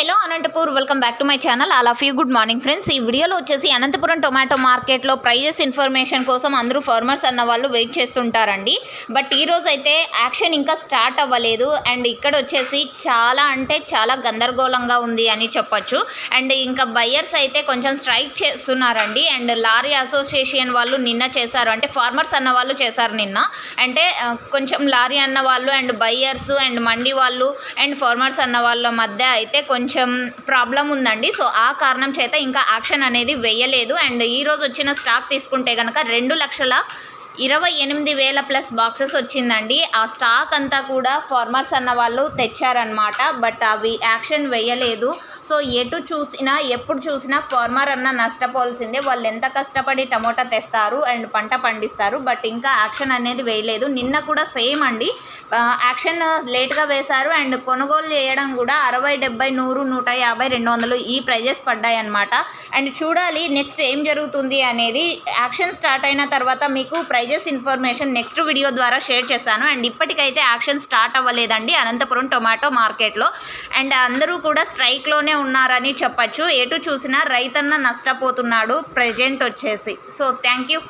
hello Anantapur. Welcome back to my channel అలా few good morning friends ఈ వీడియోలో వచ్చేసి అనంతపురం టొమాటో మార్కెట్లో ప్రైజెస్ ఇన్ఫర్మేషన్ కోసం అందరూ ఫార్మర్స్ అన్న వాళ్ళు వెయిట్ చేస్తుంటారండి. బట్ ఈరోజు అయితే యాక్షన్ ఇంకా స్టార్ట్ అవ్వలేదు. అండ్ ఇక్కడ వచ్చేసి చాలా అంటే చాలా గందరగోళంగా ఉంది అని చెప్పొచ్చు. అండ్ ఇంకా బయ్యర్స్ అయితే కొంచెం స్ట్రైక్ చేస్తున్నారండి. అండ్ లారీ అసోసియేషన్ వాళ్ళు నిన్న చేశారు. అంటే ఫార్మర్స్ అన్న వాళ్ళు చేశారు నిన్న. అంటే కొంచెం లారీ అన్న వాళ్ళు అండ్ బయ్యర్స్ అండ్ మండి వాళ్ళు అండ్ ఫార్మర్స్ అన్న వాళ్ళ మధ్య అయితే కొంచెం Um, ప్రాబ్లం ఉందండి. సో ఆ కారణం చేత ఇంకా యాక్షన్ అనేది వేయలేదు. అండ్ ఈరోజు వచ్చిన స్టాక్ తీసుకుంటే కనుక రెండు లక్షల ఇరవై ఎనిమిది వేల ప్లస్ బాక్సెస్ వచ్చిందండి. ఆ స్టాక్ అంతా కూడా ఫార్మర్స్ అన్న వాళ్ళు తెచ్చారనమాట బట్ అవి యాక్షన్ వేయలేదు. సో ఎటు చూసినా ఎప్పుడు చూసినా ఫార్మర్ అన్న నష్టపోవాల్సిందే వాళ్ళు ఎంత కష్టపడి టమోటా తెస్తారు అండ్ పంట పండిస్తారు. బట్ ఇంకా యాక్షన్ అనేది వేయలేదు. నిన్న కూడా సేమ్ అండి. యాక్షన్ లేట్గా వేశారు. అండ్ కొనుగోలు చేయడం కూడా అరవై డెబ్బై నూరు నూట యాభై రెండు వందలు ఈ ప్రైజెస్ పడ్డాయన్నమాట. అండ్ చూడాలి నెక్స్ట్ ఏం జరుగుతుంది అనేది. యాక్షన్ స్టార్ట్ అయిన తర్వాత మీకు price prices information next video ద్వారా షేర్ చేస్తాను. అండ్ ఇప్పటికైతే యాక్షన్ స్టార్ట్ అవ్వలేదండి. అనంతపురం టొమాటో మార్కెట్లో అండ్ అందరూ కూడా స్ట్రైక్లోనే ఉన్నారని చెప్పచ్చు. ఎటు చూసినా రైతన్న నష్టపోతున్నాడు. ప్రజెంట్ వచ్చేసి. So thank you